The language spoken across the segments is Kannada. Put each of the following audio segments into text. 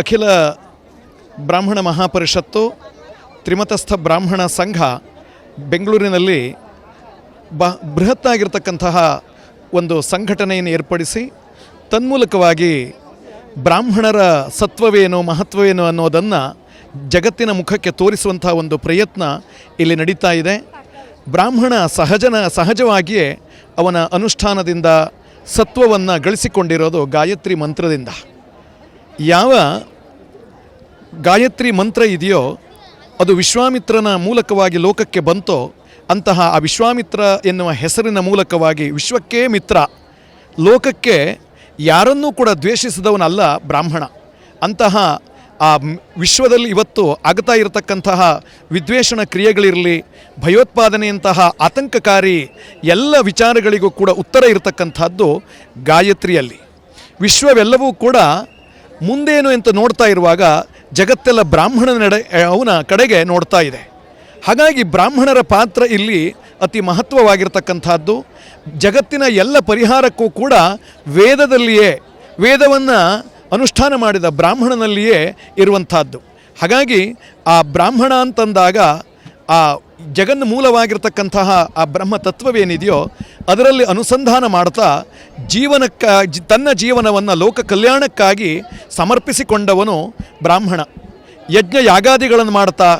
ಅಖಿಲ ಬ್ರಾಹ್ಮಣ ಮಹಾಪರಿಷತ್ತು ತ್ರಿಮತಸ್ಥ ಬ್ರಾಹ್ಮಣ ಸಂಘ ಬೆಂಗಳೂರಿನಲ್ಲಿ ಬ ಬೃಹತ್ತಾಗಿರ್ತಕ್ಕಂತಹ ಒಂದು ಸಂಘಟನೆಯನ್ನು ಏರ್ಪಡಿಸಿ, ತನ್ಮೂಲಕವಾಗಿ ಬ್ರಾಹ್ಮಣರ ಸತ್ವವೇನು, ಮಹತ್ವವೇನು ಅನ್ನೋದನ್ನು ಜಗತ್ತಿನ ಮುಖಕ್ಕೆ ತೋರಿಸುವಂಥ ಒಂದು ಪ್ರಯತ್ನ ಇಲ್ಲಿ ನಡೀತಾ ಇದೆ. ಬ್ರಾಹ್ಮಣ ಸಹಜನ, ಸಹಜವಾಗಿಯೇ ಅವನ ಅನುಷ್ಠಾನದಿಂದ ಸತ್ವವನ್ನು ಗಳಿಸಿಕೊಂಡಿರೋದು ಗಾಯತ್ರಿ ಮಂತ್ರದಿಂದ. ಯಾವ ಗಾಯತ್ರಿ ಮಂತ್ರ ಇದೆಯೋ, ಅದು ವಿಶ್ವಾಮಿತ್ರನ ಮೂಲಕವಾಗಿ ಲೋಕಕ್ಕೆ ಬಂತೋ, ಅಂತಹ ಆ ವಿಶ್ವಾಮಿತ್ರ ಎನ್ನುವ ಹೆಸರಿನ ಮೂಲಕವಾಗಿ ವಿಶ್ವಕ್ಕೇ ಮಿತ್ರ. ಲೋಕಕ್ಕೆ ಯಾರನ್ನೂ ಕೂಡ ದ್ವೇಷಿಸಿದವನಲ್ಲ ಬ್ರಾಹ್ಮಣ. ಅಂತಹ ಆ ವಿಶ್ವದಲ್ಲಿ ಇವತ್ತು ಆಗ್ತಾ ಇರತಕ್ಕಂತಹ ವಿದ್ವೇಷಣ ಕ್ರಿಯೆಗಳಿರಲಿ, ಭಯೋತ್ಪಾದನೆಯಂತಹ ಆತಂಕಕಾರಿ ಎಲ್ಲ ವಿಚಾರಗಳಿಗೂ ಕೂಡ ಉತ್ತರ ಇರತಕ್ಕಂಥದ್ದು ಗಾಯತ್ರಿಯಲ್ಲಿ. ವಿಶ್ವವೆಲ್ಲವೂ ಕೂಡ ಮುಂದೇನು ಅಂತ ನೋಡ್ತಾ ಇರುವಾಗ ಜಗತ್ತೆಲ್ಲ ಬ್ರಾಹ್ಮಣನ ನಡೆ ಅವನ ಕಡೆಗೆ ನೋಡ್ತಾ ಇದೆ. ಹಾಗಾಗಿ ಬ್ರಾಹ್ಮಣರ ಪಾತ್ರ ಇಲ್ಲಿ ಅತಿ ಮಹತ್ವವಾಗಿರ್ತಕ್ಕಂಥದ್ದು. ಜಗತ್ತಿನ ಎಲ್ಲ ಪರಿಹಾರಕ್ಕೂ ಕೂಡ ವೇದದಲ್ಲಿಯೇ, ವೇದವನ್ನು ಅನುಷ್ಠಾನ ಮಾಡಿದ ಬ್ರಾಹ್ಮಣನಲ್ಲಿಯೇ ಇರುವಂಥದ್ದು. ಹಾಗಾಗಿ ಆ ಬ್ರಾಹ್ಮಣ ಅಂತಂದಾಗ ಆ ಜಗನ್ ಮೂಲವಾಗಿರ್ತಕ್ಕಂತಹ ಆ ಬ್ರಹ್ಮ ತತ್ವವೇನಿದೆಯೋ ಅದರಲ್ಲಿ ಅನುಸಂಧಾನ ಮಾಡ್ತಾ ಜೀವನಕ್ಕ ತನ್ನ ಜೀವನವನ್ನು ಲೋಕ ಕಲ್ಯಾಣಕ್ಕಾಗಿ ಸಮರ್ಪಿಸಿಕೊಂಡವನು ಬ್ರಾಹ್ಮಣ. ಯಜ್ಞ ಯಾಗಾದಿಗಳನ್ನು ಮಾಡ್ತಾ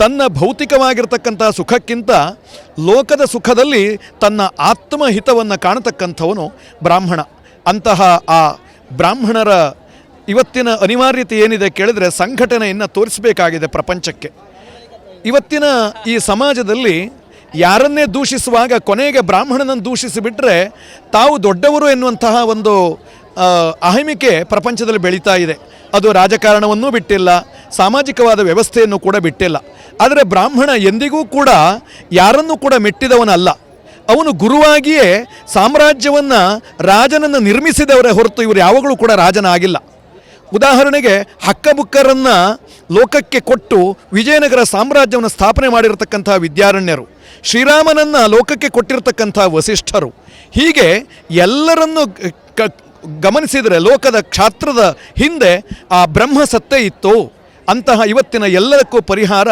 ತನ್ನ ಭೌತಿಕವಾಗಿರ್ತಕ್ಕಂಥ ಸುಖಕ್ಕಿಂತ ಲೋಕದ ಸುಖದಲ್ಲಿ ತನ್ನ ಆತ್ಮಹಿತವನ್ನು ಕಾಣತಕ್ಕಂಥವನು ಬ್ರಾಹ್ಮಣ. ಅಂತಹ ಆ ಬ್ರಾಹ್ಮಣರ ಇವತ್ತಿನ ಅನಿವಾರ್ಯತೆ ಏನಿದೆ ಕೇಳಿದರೆ ಸಂಘಟನೆಯನ್ನು ತೋರಿಸಬೇಕಾಗಿದೆ ಪ್ರಪಂಚಕ್ಕೆ. ಇವತ್ತಿನ ಈ ಸಮಾಜದಲ್ಲಿ ಯಾರನ್ನೇ ದೂಷಿಸುವಾಗ ಕೊನೆಗೆ ಬ್ರಾಹ್ಮಣನನ್ನು ದೂಷಿಸಿಬಿಟ್ರೆ ತಾವು ದೊಡ್ಡವರು ಎನ್ನುವಂತಹ ಒಂದು ಅಹಿಮಿಕೆ ಪ್ರಪಂಚದಲ್ಲಿ ಬೆಳೀತಾ ಇದೆ. ಅದು ರಾಜಕಾರಣವನ್ನೂ ಬಿಟ್ಟಿಲ್ಲ, ಸಾಮಾಜಿಕವಾದ ವ್ಯವಸ್ಥೆಯನ್ನು ಕೂಡ ಬಿಟ್ಟಿಲ್ಲ. ಆದರೆ ಬ್ರಾಹ್ಮಣ ಎಂದಿಗೂ ಕೂಡ ಯಾರನ್ನೂ ಕೂಡ ಮೆಟ್ಟಿದವನಲ್ಲ. ಅವನು ಗುರುವಾಗಿಯೇ ಸಾಮ್ರಾಜ್ಯವನ್ನು ರಾಜನನ್ನು ನಿರ್ಮಿಸಿದವರೇ ಹೊರತು ಇವರು ಯಾವಾಗಲೂ ಕೂಡ ರಾಜನಾಗಿಲ್ಲ. ಉದಾಹರಣೆಗೆ ಹಕ್ಕಬುಕ್ಕರನ್ನು ಲೋಕಕ್ಕೆ ಕೊಟ್ಟು ವಿಜಯನಗರ ಸಾಮ್ರಾಜ್ಯವನ್ನು ಸ್ಥಾಪನೆ ಮಾಡಿರತಕ್ಕಂಥ ವಿದ್ಯಾರಣ್ಯರು, ಶ್ರೀರಾಮನನ್ನು ಲೋಕಕ್ಕೆ ಕೊಟ್ಟಿರತಕ್ಕಂಥ ವಸಿಷ್ಠರು. ಹೀಗೆ ಎಲ್ಲರನ್ನು ಕ, ಗಮನಿಸಿದರೆ ಲೋಕದ ಕ್ಷಾತ್ರದ ಹಿಂದೆ ಆ ಬ್ರಹ್ಮ ಸತ್ತೆ ಇತ್ತು. ಅಂತಹ ಇವತ್ತಿನ ಎಲ್ಲದಕ್ಕೂ ಪರಿಹಾರ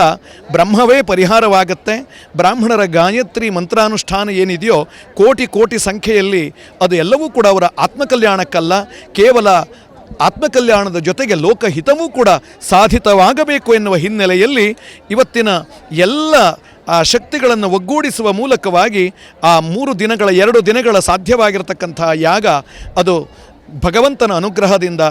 ಬ್ರಹ್ಮವೇ ಪರಿಹಾರವಾಗುತ್ತೆ. ಬ್ರಾಹ್ಮಣರ ಗಾಯತ್ರಿ ಮಂತ್ರಾನುಷ್ಠಾನ ಏನಿದೆಯೋ ಕೋಟಿ ಕೋಟಿ ಸಂಖ್ಯೆಯಲ್ಲಿ ಅದು ಎಲ್ಲವೂ ಕೂಡ ಅವರ ಆತ್ಮಕಲ್ಯಾಣಕ್ಕಲ್ಲ. ಕೇವಲ ಆತ್ಮಕಲ್ಯಾಣದ ಜೊತೆಗೆ ಲೋಕಹಿತವೂ ಕೂಡ ಸಾಧಿತವಾಗಬೇಕು ಎನ್ನುವ ಹಿನ್ನೆಲೆಯಲ್ಲಿ ಇವತ್ತಿನ ಎಲ್ಲ, ಆ, ಶಕ್ತಿಗಳನ್ನು ಒಗ್ಗೂಡಿಸುವ ಮೂಲಕವಾಗಿ ಆ ಮೂರು ದಿನಗಳ, ಎರಡು ದಿನಗಳ ಸಾಧ್ಯವಾಗಿರತಕ್ಕಂತಹ ಯಾಗ, ಅದು ಭಗವಂತನ ಅನುಗ್ರಹದಿಂದ,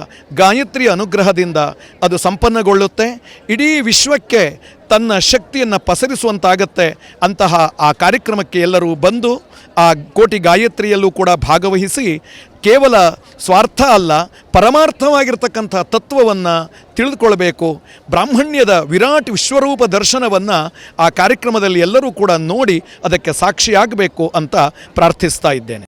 ಗಾಯತ್ರಿ ಅನುಗ್ರಹದಿಂದ ಅದು ಸಂಪನ್ನಗೊಳ್ಳುತ್ತೆ. ಇಡೀ ವಿಶ್ವಕ್ಕೆ ತನ್ನ ಶಕ್ತಿಯನ್ನು ಪಸರಿಸುವಂತಾಗತ್ತೆ ಅಂತಹ ಆ ಕಾರ್ಯಕ್ರಮಕ್ಕೆ ಎಲ್ಲರೂ ಬಂದು ಆ ಕೋಟಿ ಗಾಯತ್ರಿಯಲ್ಲೂ ಕೂಡ ಭಾಗವಹಿಸಿ ಕೇವಲ ಸ್ವಾರ್ಥ ಅಲ್ಲ, ಪರಮಾರ್ಥವಾಗಿರ್ತಕ್ಕಂಥ ತತ್ವವನ್ನು ತಿಳಿದುಕೊಳ್ಬೇಕು ಬ್ರಾಹ್ಮಣ್ಯದ ವಿರಾಟ್ ವಿಶ್ವರೂಪ ದರ್ಶನವನ್ನು ಆ ಕಾರ್ಯಕ್ರಮದಲ್ಲಿ ಎಲ್ಲರೂ ಕೂಡ ನೋಡಿ ಅದಕ್ಕೆ ಸಾಕ್ಷಿಯಾಗಬೇಕು ಅಂತ ಪ್ರಾರ್ಥಿಸ್ತಾ ಇದ್ದೇನೆ.